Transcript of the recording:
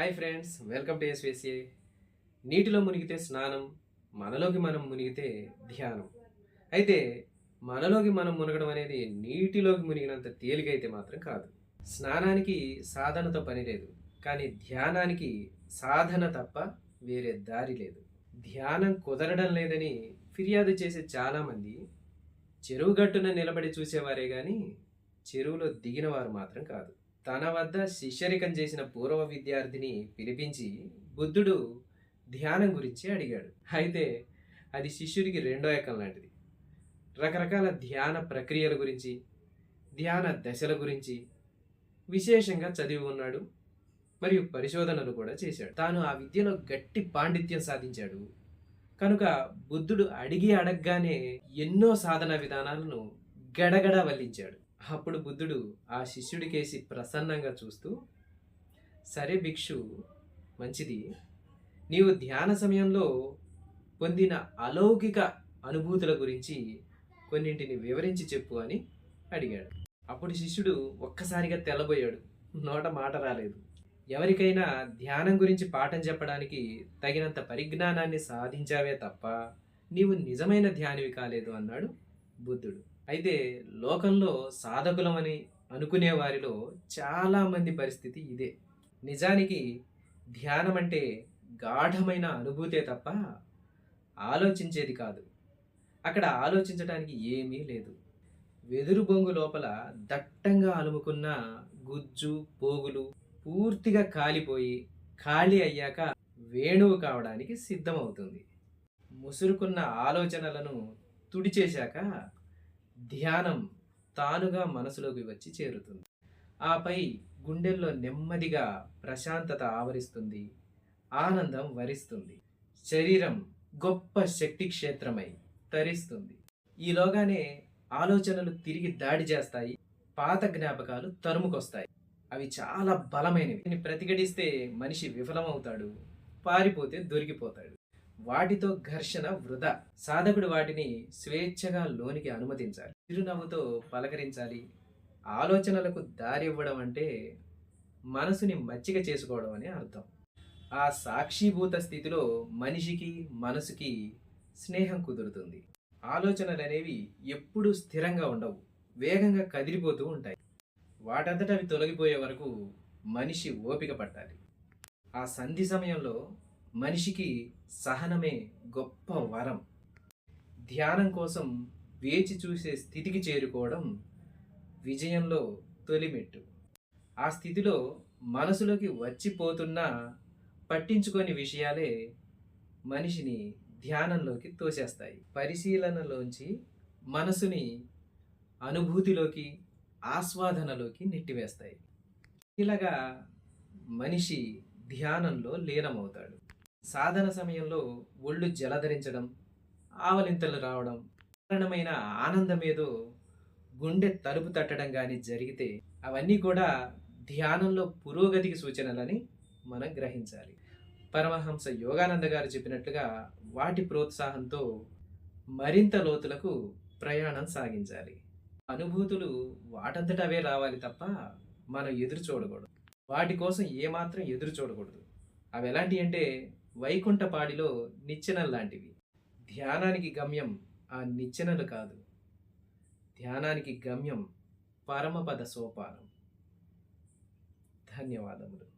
Hi friends welcome to ఎస్వేసి. నీటిలో మునిగితే స్నానం మనలోకి మనం మునిగితే ధ్యానం. అయితే మనలోకి మనం మునగడం అనేది నీటిలోకి మునిగినంత తేలికైతే మాత్రం కాదు. స్నానానికి సాధనతో పని లేదు. కానీ ధ్యానానికి సాధన తప్ప వేరే దారి లేదు. ధ్యానం కుదరడం లేదని ఫిర్యాదు చేసే చాలామంది చెరువు గట్టున నిలబడి చూసేవారే కానీ చెరువులో దిగిన వారు మాత్రం కాదు. తన వద్ద శిష్యరికం చేసిన పూర్వ విద్యార్థిని పిలిపించి బుద్ధుడు ధ్యానం గురించి అడిగాడు. అయితే అది శిష్యుడికి రెండో ఎక్కం లాంటిది. రకరకాల ధ్యాన ప్రక్రియల గురించి ధ్యాన దశల గురించి విశేషంగా చదివి ఉన్నాడు మరియు పరిశోధనలు కూడా చేశాడు. తాను ఆ విద్యలో గట్టి పాండిత్యం సాధించాడు. కనుక బుద్ధుడు అడిగి అడగగానే ఎన్నో సాధన విధానాలను గడగడ వల్లించాడు. అప్పుడు బుద్ధుడు ఆ శిష్యుడికేసి ప్రసన్నంగా చూస్తూ సరే భిక్షు మంచిది. నీవు ధ్యాన సమయంలో పొందిన అలౌకిక అనుభూతుల గురించి కొన్నింటిని వివరించి చెప్పు అని అడిగాడు. అప్పుడు శిష్యుడు ఒక్కసారిగా తెల్లబోయాడు. నోట మాట రాలేదు. ఎవరికైనా ధ్యానం గురించి పాఠం చెప్పడానికి తగినంత పరిజ్ఞానాన్ని సాధించావే తప్ప నీవు నిజమైన ధ్యానివి కాలేదు అన్నాడు బుద్ధుడు. అయితే లోకంలో సాధకులమని అనుకునే వారిలో చాలామంది పరిస్థితి ఇదే. నిజానికి ధ్యానం అంటే గాఢమైన అనుభూతే తప్ప ఆలోచించేది కాదు. అక్కడ ఆలోచించడానికి ఏమీ లేదు. వెదురు బొంగు లోపల దట్టంగా అలుముకున్న గుజ్జు పోగులు పూర్తిగా కాలిపోయి ఖాళీ అయ్యాక వేణువు కావడానికి సిద్ధమవుతుంది. ముసురుకున్న ఆలోచనలను తుడిచేశాక ధ్యానం తానుగా మనసులోకి వచ్చి చేరుతుంది. ఆపై గుండెల్లో నెమ్మదిగా ప్రశాంతత ఆవరిస్తుంది. ఆనందం వరిస్తుంది. శరీరం గొప్ప శక్తి క్షేత్రమై తరిస్తుంది. ఈలోగానే ఆలోచనలు తిరిగి దాడి చేస్తాయి. పాత జ్ఞాపకాలు తరుముకొస్తాయి. అవి చాలా బలమైనవి. ప్రతిఘటిస్తే మనిషి విఫలమవుతాడు. పారిపోతే దొరికిపోతాడు. వాటితో ఘర్షణ వృధా. సాధకుడు వాటిని స్వేచ్ఛగా లోనికి అనుమతించాలి. చిరునవ్వుతో పలకరించాలి. ఆలోచనలకు దారి ఇవ్వడం అంటే మనసుని మచ్చిక చేసుకోవడం అని అర్థం. ఆ సాక్షిభూత స్థితిలో మనిషికి మనసుకి స్నేహం కుదురుతుంది. ఆలోచనలు అనేవి ఎప్పుడూ స్థిరంగా ఉండవు. వేగంగా కదిలిపోతూ ఉంటాయి. వాటంతట అవి తొలగిపోయే వరకు మనిషి ఓపిక పట్టాలి. ఆ సంధి సమయంలో మనిషికి సహనమే గొప్ప వరం. ధ్యానం కోసం వేచి చూసే స్థితికి చేరుకోవడం విజయంలో తొలిమెట్టు. ఆ స్థితిలో మనసులోకి వచ్చిపోతున్నా పట్టించుకొని విషయాలే మనిషిని ధ్యానంలోకి తోసేస్తాయి. పరిశీలనలోంచి మనసుని అనుభూతిలోకి ఆస్వాదనలోకి నెట్టివేస్తాయి. ఇలాగా మనిషి ధ్యానంలో లీనమవుతాడు. సాధన సమయంలో ఒళ్ళు జలధరించడం ఆవలింతలు రావడం కారణమైన ఆనందమేదో గుండె తలుపు తట్టడం కానీ జరిగితే అవన్నీ కూడా ధ్యానంలో పురోగతికి సూచనలని మనం గ్రహించాలి. పరమహంస యోగానంద గారు చెప్పినట్లుగా వాటి ప్రోత్సాహంతో మరింత లోతులకు ప్రయాణం సాగించాలి. అనుభూతులు వాటంతట అవే రావాలి తప్ప మనం ఎదురు చూడకూడదు. వాటి కోసం ఏమాత్రం ఎదురు చూడకూడదు. అవి ఎలాంటివి అంటే వైకుంఠపాడిలో నిచ్చెనలు లాంటివి. ధ్యానానికి గమ్యం ఆ నిచ్చెనలు కాదు. ధ్యానానికి గమ్యం పరమపద సోపానం. ధన్యవాదములు.